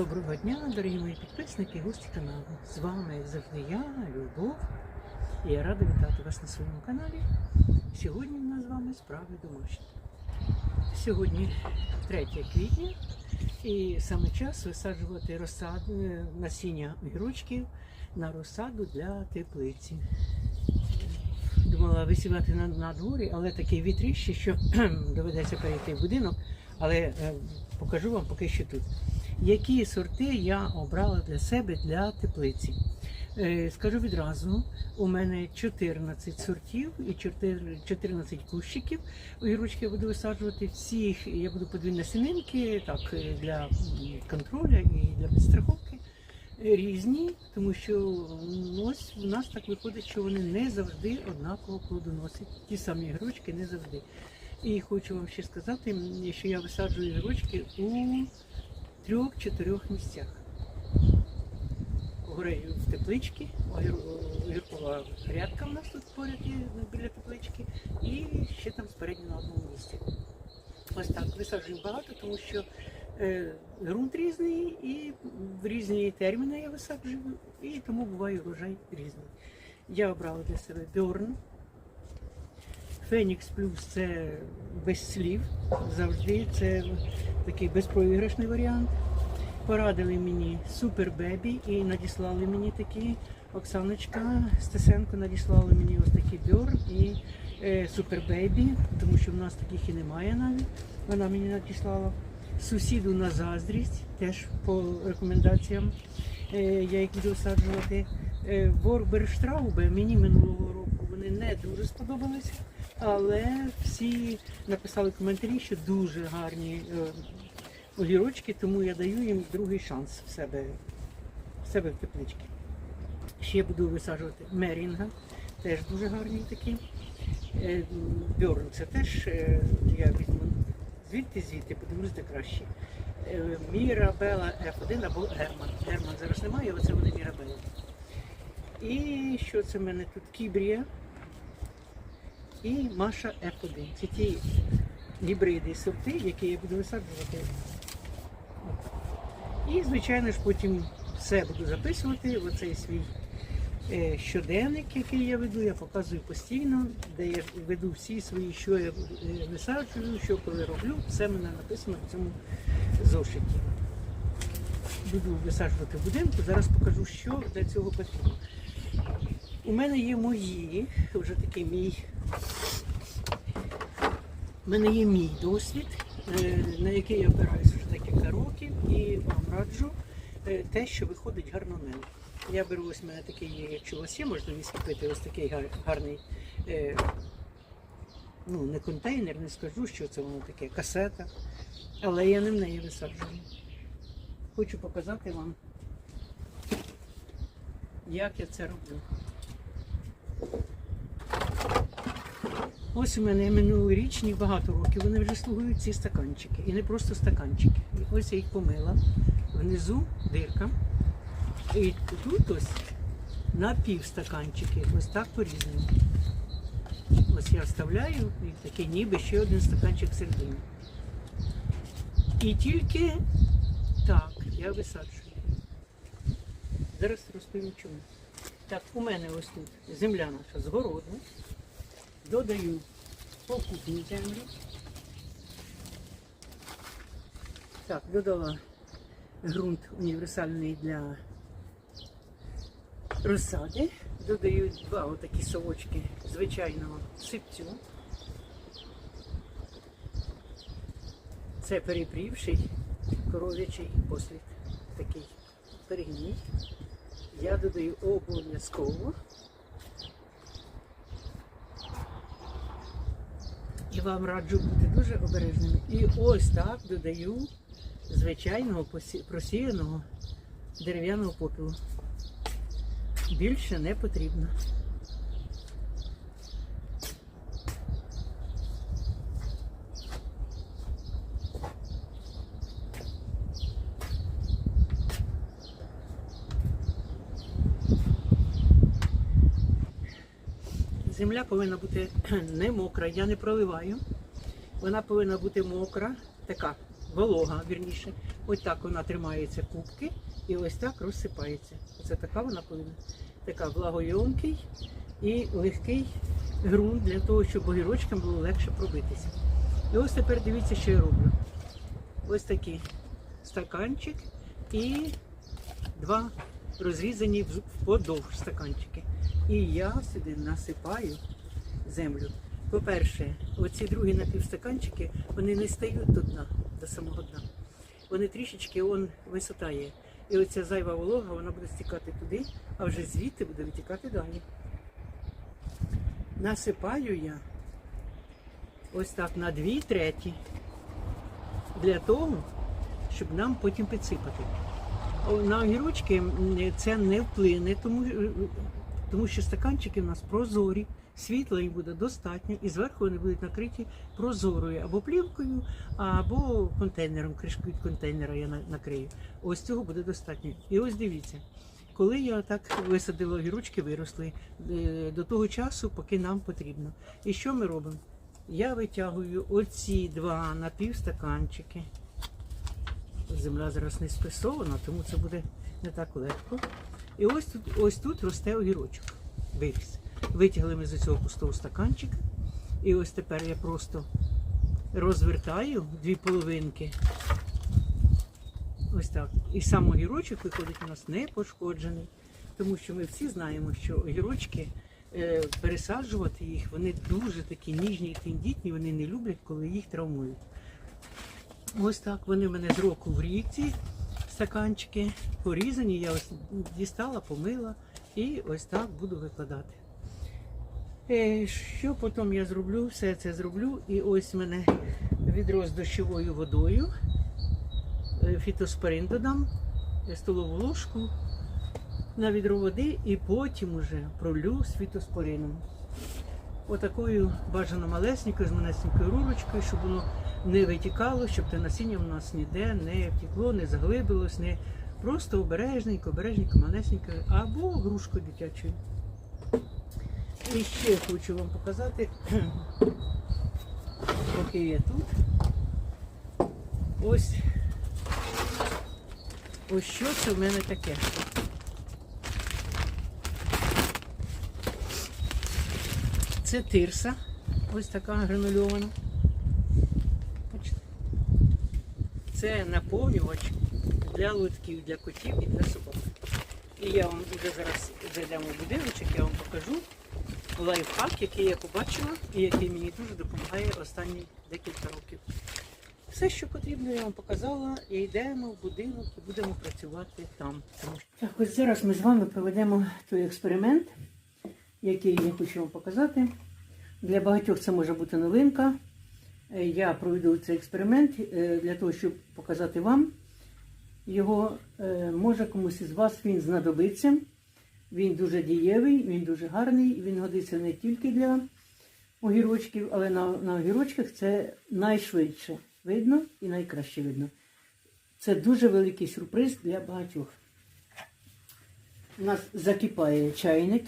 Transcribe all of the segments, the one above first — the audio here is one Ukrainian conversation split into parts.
Доброго дня, дорогі мої підписники і гості каналу. З вами завжди я, Любов. І я рада вітати вас на своєму каналі. Сьогодні в нас з вами справи домашні. Сьогодні 3 квітня і саме час висаджувати розсаду, е, насіння огірочків на розсаду для теплиці. Думала висівати на, на дворі, але такий вітріще, що доведеться перейти в будинок. Але е, покажу вам поки що тут. Які сорти я обрала для себе для теплиці? Е, Скажу відразу, у мене 14 сортів і 14 кущиків. Огірочки я буду висаджувати всіх. Я буду подвійні сінинки, так е, для контролю і для підстраховки. Різні, тому що ось у нас так виходить, що вони не завжди однаково плодоносять. Ті самі ігрочки не завжди. І хочу вам ще сказати, що я висаджую ігрочки у трьох-чотирьох місцях. Горею в тепличці, огір- огіркова грядка в нас тут поряд є біля теплички, і ще там спереді на одному місці. Ось так висаджую багато, тому що е, ґрунт різний і в різні терміни я висаджую, і тому буває урожай різний. Я обрала для себе бьорн. Фенікс плюс це без слів. Завжди це такий безпроіграшний варіант. Порадили мені Супер Бебі і надіслали мені такі. Оксаночка Стесенко надіслала мені ось такий бьорн і е, Супер Бебі, тому що в нас таких і немає навіть. Вона мені надіслала. Сусіду на заздрість, теж по рекомендаціям е, я їх буду висаджувати. Е, Ворберштраубе мені минулого року вони не дуже сподобалися, але всі написали коментарі, що дуже гарні е, огірочки, тому я даю їм другий шанс в себе, в себе в тепличці. Ще буду висаджувати мерінга, теж дуже гарний такий. Е, Бьорн це теж е, я візьму звідти, звідти, подивлюсь де краще. Е, Мірабела F1 або Герман. Герман зараз немає, оце вони Мірабела. І що це в мене тут? Кібрія і Маша F1. Це ті гібриди сорти, які я буду висаджувати. І, звичайно ж, потім все буду записувати в оцей свій е, щоденник, який я веду, я показую постійно, де я веду всі свої, що я е, висаджую, що коли роблю, все мене написано в цьому зошиті. Буду висаджувати в будинку, зараз покажу, що для цього потрібно. У мене є мої, вже такий мій. У мене є мій досвід, е, на який я опираюся вже декілька років і раджу е, те, що виходить гарно в мене. Я беру ось мене такий є, якщо у вас є можливість купити ось такий гар- гарний, е, ну не контейнер, не скажу, що це воно таке, касета, але я не в неї висаджую. Хочу показати вам, як я це роблю. Ось у мене минулорічні багато років. Вони вже слугують ці стаканчики. І не просто стаканчики. І ось я їх помила. Внизу дирка. І тут ось на пів стаканчики. Ось так по-різному. Ось я вставляю і такий ніби ще один стаканчик всередині. І тільки так я висаджую. Зараз розповім чому. Так, у мене ось тут земля наша з городу. Додаю покупну землю. Так, додала ґрунт універсальний для розсади. Додаю два отакі совочки звичайного сипцю. Це перепрівший коров'ячий послід. Такий перегній. Я додаю обов'язково. Вам раджу бути дуже обережними. І ось так додаю звичайного просіяного дерев'яного попілу. Більше не потрібно. Земля повинна бути не мокра, я не проливаю. Вона повинна бути мокра, така волога, вірніше, Ось так вона тримається кубки і ось так розсипається. Оце така вона повинна. Така влагойомкий і легкий ґрунт для того, щоб огірочкам було легше пробитися. І ось тепер дивіться, що я роблю. Ось такий стаканчик і два розрізані вподовж стаканчики. І я сюди насипаю землю. По-перше, оці другі напівстаканчики, вони не стають до дна, до самого дна. Вони трішечки он висота є. І оця зайва волога, вона буде стікати туди, а вже звідти буде витікати далі. Насипаю я ось так на дві треті для того, щоб нам потім підсипати. На огірочки це не вплине, тому, е, тому що стаканчики в нас прозорі, світла їм буде достатньо, і зверху вони будуть накриті прозорою або плівкою, або контейнером, кришкою контейнера я накрию. Ось цього буде достатньо. І ось дивіться, коли я так висадила огірочки, виросли е, до того часу, поки нам потрібно. І що ми робимо? Я витягую оці два напівстаканчики. Земля зараз не спресована, тому це буде не так легко. І ось тут, ось тут росте огірочок. Виріс. Витягли ми з цього пустого стаканчика. І ось тепер я просто розвертаю дві половинки. Ось так. І сам огірочок виходить у нас не пошкоджений. Тому що ми всі знаємо, що огірочки е, пересаджувати їх, вони дуже такі ніжні і тендітні, вони не люблять, коли їх травмують. Ось так вони в мене з року в рік ці стаканчики порізані. Я ось дістала, помила і ось так буду викладати. Е, Що потім я зроблю? Все це зроблю. І ось мене відро з дощовою водою. Е, Фітоспорин додам, е, столову ложку на відро води і потім уже пролю з фітоспорином. Отакою бажано малесенькою, з малесенькою рурочкою, щоб воно не витікало, щоб те насіння в нас ніде не втекло, не заглибилось, не просто обережненько, обережненько, малесенько, або грушкою дитячою. І ще хочу вам показати, поки я тут. Ось ось що це в мене таке. Це тирса, ось така гранульована. Це наповнювач для лотків, для котів і для собак. І я вам вже зараз зайдемо в будиночок, я вам покажу лайфхак, який я побачила і який мені дуже допомагає останні декілька років. Все, що потрібно, я вам показала, і йдемо в будинок і будемо працювати там. Так, ось зараз ми з вами проведемо той експеримент, який я хочу вам показати. Для багатьох це може бути новинка. Е, Я проведу цей експеримент е, для того, щоб показати вам. Його е, може комусь із вас він знадобиться. Він дуже дієвий, він дуже гарний, він годиться не тільки для огірочків, але на, на огірочках це найшвидше видно і найкраще видно. Це дуже великий сюрприз для багатьох. У нас закипає чайник.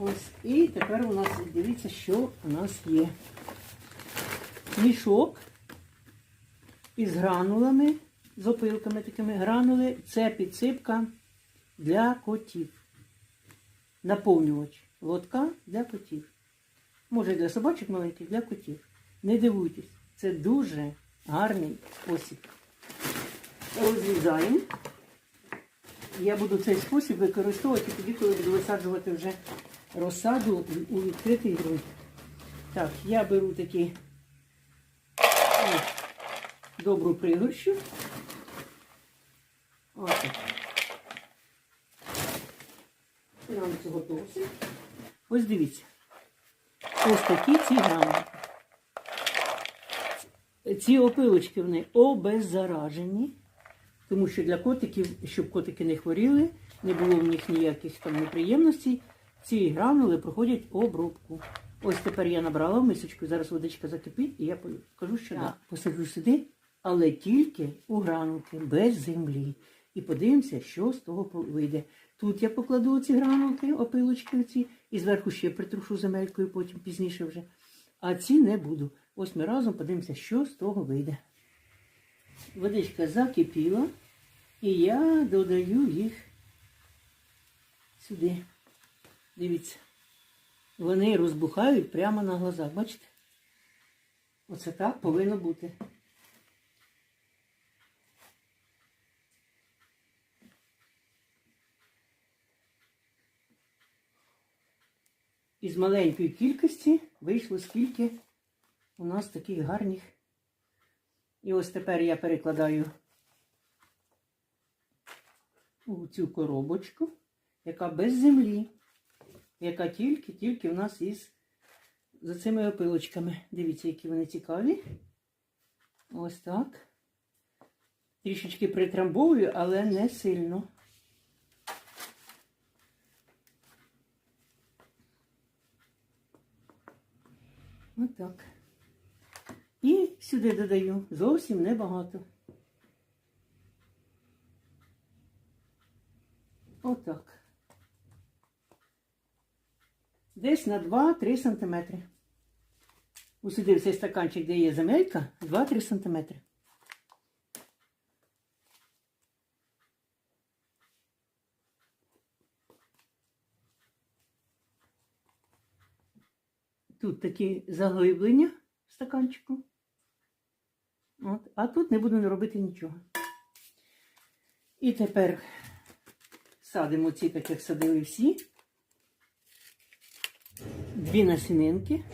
Ось. І тепер у нас дивіться, що у нас є. Мішок із гранулами, з опилками такими гранули. Це підсипка для котів. Наповнювач лотка для котів. Може для собачок маленьких, для котів. Не дивуйтесь, це дуже гарний спосіб. Розрізаємо. Я буду цей спосіб використовувати тоді, коли буду висаджувати вже розсаду у відкритий ґрунт. Так, я беру такі добру пригорщу. Ось. так. Нам цього досить. Ось дивіться. Ось такі ці гранули. Ці опилочки вони обеззаражені, тому що для котиків, щоб котики не хворіли, не було в них ніяких там неприємностей, ці гранули проходять обробку. Ось тепер я набрала в мисочку, зараз водичка закипить, і я покажу, що да. посаджу сюди, але тільки у гранулки, без землі. І подивимося, що з того вийде. Тут я покладу ці гранулки, опилочки оці, і зверху ще притрушу земелькою, потім пізніше вже. А ці не буду. Ось ми разом подивимося, що з того вийде. водичка закипіла, і я додаю їх сюди. Дивіться. Вони розбухають прямо на глазах. Бачите? Оце так повинно бути. Із маленької кількості вийшло скільки у нас таких гарних. І ось тепер я перекладаю у цю коробочку, яка без землі, яка тільки-тільки в нас із за цими опилочками. Дивіться, які вони цікаві. Ось так. Трішечки притрамбовую, але не сильно. Отак. І сюди додаю зовсім небагато. Отак. Десь на 2-3 сантиметри. Усюди цей стаканчик, де є земелька, 2-3 сантиметри. Тут такі заглиблення в стаканчику. От. А тут не буду робити нічого. І тепер садимо ці, так як садили всі. Дві насінинки.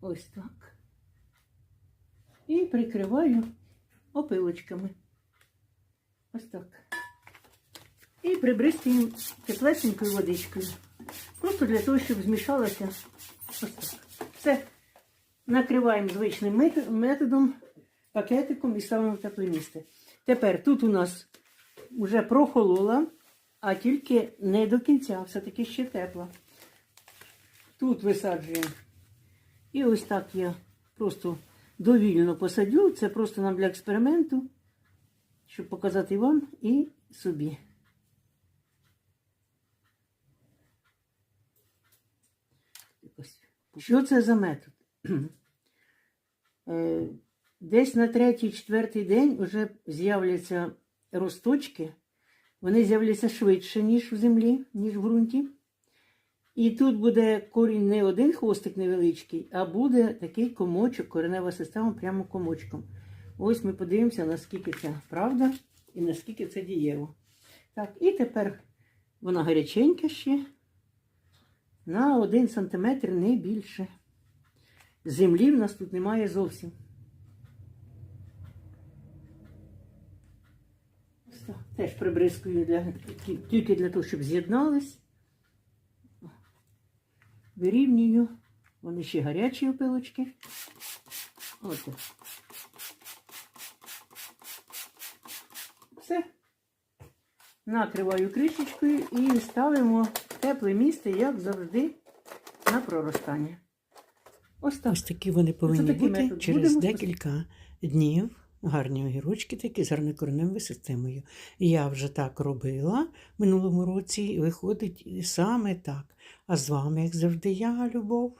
Ось так. І прикриваю опилочками. Ось так. І прибристуємо теплесенькою водичкою. Просто для того, щоб змішалося. Ось так. Все. Накриваємо звичним методом, пакетиком і ставимо в тепле місце. Тепер тут у нас вже прохолола, а тільки не до кінця, все-таки ще тепла. Тут висаджуємо. І ось так я просто довільно посадю. Це просто нам для експерименту, щоб показати вам і собі. Що це за метод? Е, Десь на третій-четвертий день вже з'являться росточки. Вони з'являться швидше, ніж в землі, ніж в ґрунті. І тут буде корінь не один хвостик невеличкий, а буде такий комочок, коренева система прямо комочком. Ось ми подивимося, наскільки це правда і наскільки це дієво. Так, і тепер вона гаряченька ще на 1 см не більше. Землі в нас тут немає зовсім. Ось так. Теж прибризкую для, тільки для того, щоб з'єднались. Вирівнюю. Вони ще гарячі опилочки. От. Все. Накриваю кришечкою і ставимо в тепле місце, як завжди, на проростання. Ось так. Ось такі вони повинні бути через Будемо декілька днів. Гарні огірочки такі з гарнокорневою системою. Я вже так робила минулому році, і виходить саме так. А з вами, як завжди, я, Любов.